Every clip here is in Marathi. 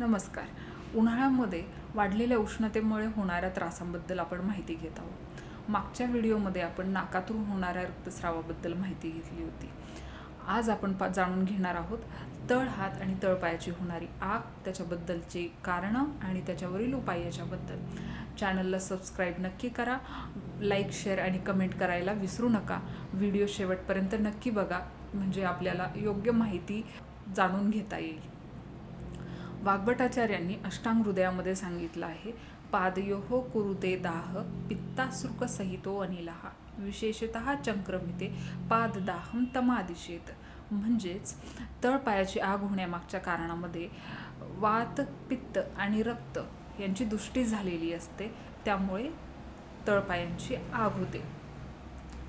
नमस्कार. उन्हाळ्यामध्ये वाढलेल्या उष्णतेमुळे होणाऱ्या त्रासांबद्दल आपण माहिती घेत आहोत. मागच्या व्हिडिओमध्ये आपण नाकातून होणाऱ्या रक्तस्रावाबद्दल माहिती घेतली होती. आज आपण पा जाणून घेणार आहोत तळ हात आणि तळपायाची होणारी आग त्याच्याबद्दलची कारणं आणि त्याच्यावरील उपाय याच्याबद्दल. चॅनलला सबस्क्राईब नक्की करा. लाईक शेअर आणि कमेंट करायला विसरू नका. व्हिडिओ शेवटपर्यंत नक्की बघा. म्हणजे आपल्याला योग्य माहिती जाणून घेता येईल. वाग्भटाचार्यांनी अष्टांग हृदयामध्ये सांगितलं आहे पादयोहो कुरुते दाह पित्तासृक सहितो अनिलहा विशेषतः चंक्रमिते पाददाहम तमादिशेत म्हणजेच तळपायाची आग होण्यामागच्या कारणामध्ये वात पित्त आणि रक्त यांची दृष्टी झालेली असते त्यामुळे तळपायांची आग होते.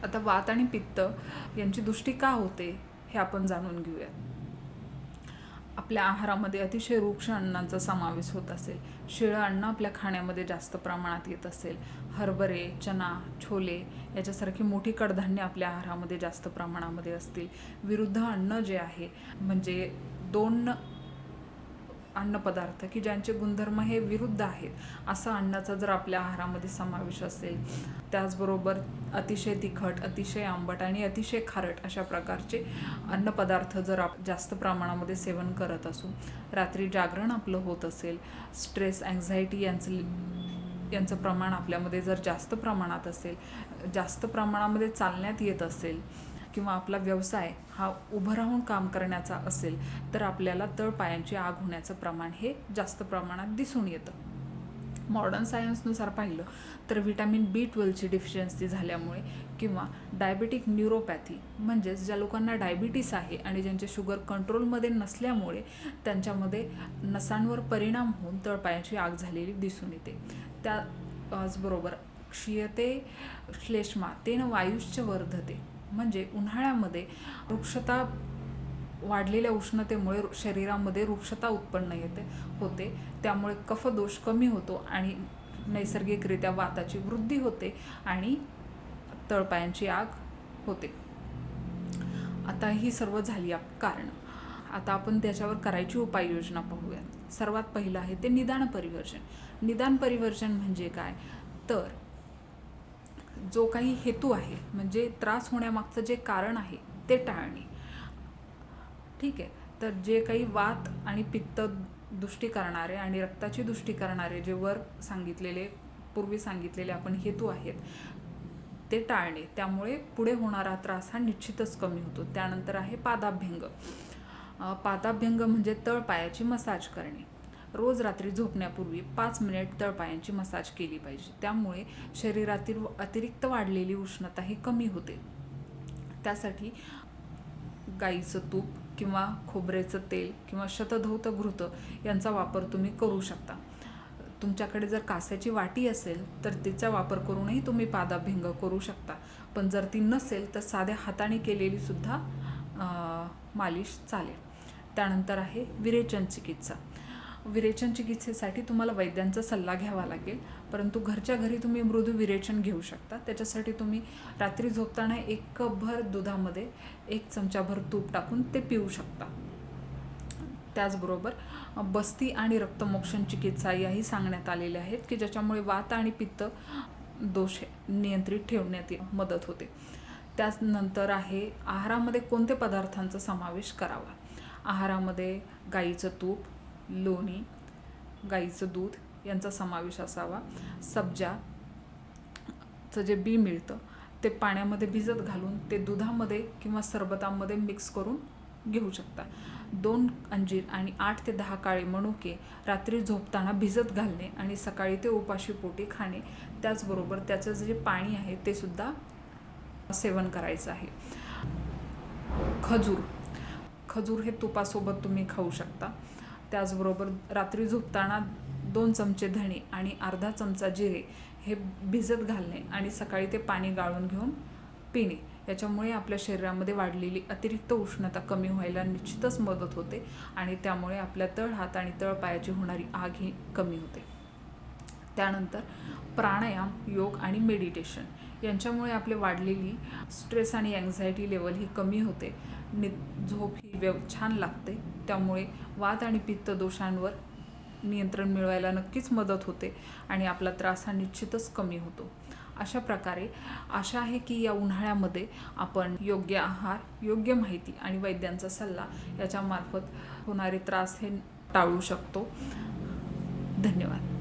आता वात आणि पित्त यांची दृष्टी का होते हे आपण जाणून घेऊयात. आपल्या आहारामध्ये अतिशय वृक्ष अन्नांचा समावेश होत असेल. शिळं अन्न आपल्या खाण्यामध्ये जास्त प्रमाणात येत असेल. हरभरे चना छोले याच्यासारखी मोठी कडधान्य आपल्या आहारामध्ये जास्त प्रमाणामध्ये असतील. विरुद्ध अन्न जे आहे म्हणजे दोन अन्नपदार्थ की ज्यांचे गुणधर्म हे विरुद्ध आहेत असं अन्नाचा जर आपल्या आहारामध्ये समावेश असेल त्याचबरोबर अतिशय तिखट अतिशय आंबट आणि अतिशय खारट अशा प्रकारचे अन्नपदार्थ जर आप जास्त प्रमाणामध्ये सेवन करत असू रात्री जागरण आपलं होत असेल स्ट्रेस अँझायटी यांचं यांचं प्रमाण आपल्यामध्ये जर जास्त प्रमाणात असेल जास्त प्रमाणामध्ये चालण्यात येत असेल किंवा आपला व्यवसाय हा उभं राहून काम करण्याचा असेल तर आपल्याला तळपायांची आग होण्याचं प्रमाण हे जास्त प्रमाणात दिसून येतं. मॉडर्न सायन्सनुसार पाहिलं तर व्हिटॅमिन बी ट्वेल्वची डिफिशियन्सी झाल्यामुळे किंवा डायबेटिक न्यूरोपॅथी म्हणजेच ज्या लोकांना डायबिटीस आहे आणि ज्यांचे शुगर कंट्रोलमध्ये नसल्यामुळे त्यांच्यामध्ये नसांवर परिणाम होऊन तळपायाची आग झालेली दिसून येते. त्याचबरोबर क्षीयते श्लेष्मा तेन वायुश्च वर्धते. म्हणजे उन्हाळ्यामध्ये वृक्षता वाढलेल्या उष्णतेमुळे शरीरामध्ये वृक्षता उत्पन्न येते होते. त्यामुळे कफदोष कमी होतो आणि नैसर्गिकरित्या वाताची वृद्धी होते आणि तळपायांची आग होते. आता ही सर्व झाली आप कारण. आता आपण त्याच्यावर करायची उपाययोजना पाहूयात. सर्वात पहिलं आहे ते निदान परिवर्जन. निदान परिवर्जन म्हणजे काय? तर जो काही हेतू आहे म्हणजे त्रास होण्यामागचं जे कारण आहे ते टाळणे. ठीक आहे. तर जे काही वात आणि पित्त दृष्टी करणारे आणि रक्ताची दृष्टी करणारे जे वर सांगितलेले पूर्वी सांगितलेले आपण हेतू आहेत ते टाळणे. त्यामुळे पुढे होणारा त्रास हा निश्चितच कमी होतो. त्यानंतर आहे पादाभ्यंग. पादाभ्यंग म्हणजे तळपायाची मसाज करणे. रोज रात्री झोपण्यापूर्वी पाच मिनिट तळपायांची मसाज केली पाहिजे. त्यामुळे शरीरातील अतिरिक्त वाढलेली उष्णता ही कमी होते. त्यासाठी गाईचं तूप किंवा खोबरेचं तेल किंवा शतधौत घृत यांचा वापर तुम्ही करू शकता. तुमच्याकडे जर कास्याची वाटी असेल तर तिचा वापर करूनही तुम्ही पादाभिंग करू शकता. पण जर ती नसेल तर साध्या हाताने केलेली सुद्धा मालिश चालेल. त्यानंतर आहे विरेचन चिकित्सा. विरेचन चिकित्सेसाठी तुम्हाला वैद्यांचा सल्ला घ्यावा लागेल. परंतु घरच्या घरी तुम्ही मृदू विरेचन घेऊ शकता. त्याच्यासाठी तुम्ही रात्री झोपताना एक कपभर दुधामध्ये एक चमचाभर तूप टाकून ते पिऊ शकता. त्याचबरोबर बस्ती आणि रक्तमोक्षण चिकित्सा याही सांगण्यात आलेल्या आहेत की ज्याच्यामुळे वात आणि पित्त दोष नियंत्रित ठेवण्यात मदत होते. त्यानंतर आहे आहारामध्ये कोणते पदार्थांचा समावेश करावा? आहारामध्ये गाईचं तूप लोणी गाईचं दूध यांचा समावेश असावा. सब्जाचं जे बी मिळतं ते पाण्यामध्ये भिजत घालून ते दुधामध्ये किंवा सरबतामध्ये मिक्स करून घेऊ शकता. दोन अंजीर आणि आठ ते दहा काळे मनुके रात्री झोपताना भिजत घालणे आणि सकाळी ते उपाशी पोटी खाणे त्याचबरोबर त्याचं जे पाणी आहे ते सुद्धा सेवन करायचं आहे. खजूर. खजूर हे तुपासोबत तुम्ही खाऊ शकता. त्याचबरोबर रात्री झोपताना दोन चमचे धणे आणि अर्धा चमचा जिरे हे भिजत घालणे आणि सकाळी ते पाणी गाळून घेऊन पिणे. याच्यामुळे आपल्या शरीरामध्ये वाढलेली अतिरिक्त उष्णता कमी व्हायला निश्चितच मदत होते आणि त्यामुळे आपल्या तळ हात आणि तळपायाची होणारी आग ही कमी होते. त्यानंतर प्राणायाम योग आणि मेडिटेशन यांच्यामुळे आपले वाढलेली स्ट्रेस आणि अँझायटी लेवल ही कमी होते. नि झोप ही व्यव छान लागते. त्यामुळे वात आणि पित्त दोषांवर नियंत्रण मिळवायला नक्कीच मदत होते आणि आपला त्रास हा निश्चितच कमी होतो. अशा प्रकारे आशा आहे की या उन्हाळ्यामध्ये आपण योग्य आहार योग्य माहिती आणि वैद्यांचा सल्ला याच्यामार्फत होणारे त्रास हे टाळू शकतो. धन्यवाद.